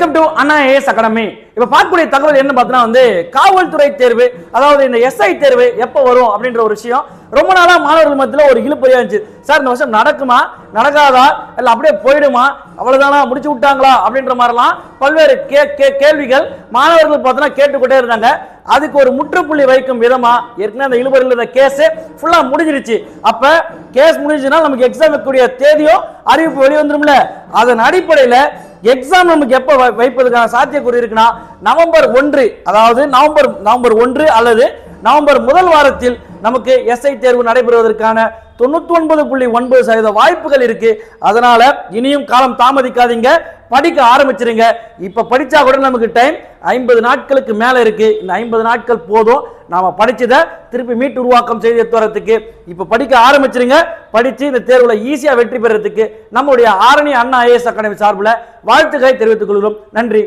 Welcome to Anna IAS academy இப்ப பார்க்கக்கூடிய தகவல் என்ன பார்த்தீங்கன்னா வந்து காவல்துறை தேர்வு அதாவது இந்த எஸ்ஐ தேர்வு எப்போ வரும் அப்படின்ற ஒரு விஷயம். ரொம்ப நாளா மாணவர்கள் மத்தியில் ஒரு இழுப்பறியா இருந்துச்சு. சார் இந்த வருஷம் நடக்குமா? நடக்காதா? இல்ல அப்படியே போயிடுமா? அவ்வளவுதானா? முடிச்சு விட்டாங்களா? அப்படின்ற மாதிரிலாம் பல்வேறு கே கே- கேள்விகள் மாணவர்கள் பார்த்தோன்னா கேட்டுக்கொண்டே இருந்தாங்க. அதுக்கு ஒரு முற்றுப்புள்ளி வைக்கும் விதமா ஏற்கனவே அந்த இழுபறியில் இருந்த கேஸ் ஃபுல்லா முடிஞ்சிருச்சு. அப்ப கேஸ் முடிஞ்சுன்னா நமக்கு எக்ஸாம் வைக்கக்கூடிய தேதியோ அறிவிப்பு வெளிவந்துரும்ல அதன் அடிப்படையில் எக்ஸாம் நமக்கு எப்போ வைப்பதற்கான சாத்தியக்கூறு இருக்குன்னா நவம்பர் ஒன்று அதாவது நவம்பர் நவம்பர் ஒன்று அல்லது நவம்பர் முதல் வாரத்தில் நமக்கு எஸ்ஐ தேர்வு நடைபெறுவதற்கான தொண்ணூத்தி ஒன்பது புள்ளி ஒன்பது சதவீத வாய்ப்புகள் இருக்கு. அதனால இனியும் காலம் தாமதிக்காதீங்க. படிக்க ஆரம்பிச்சிருங்க. இப்ப படிச்சா கூட நமக்கு டைம் ஐம்பது நாட்களுக்கு மேல இருக்கு. இந்த ஐம்பது நாட்கள் போதும். நாம படிச்சதை திருப்பி மீட்டு உருவாக்கம் செய்து எடுத்து இப்ப படிக்க ஆரம்பிச்சிருங்க. படித்து இந்த தேர்வில் ஈஸியாக வெற்றி பெறதுக்கு நம்முடைய ஆரணி அண்ணா ஐஏஎஸ் அகாடமி சார்பில் வாழ்த்துக்களை தெரிவித்துக் கொள்கிறோம். நன்றி.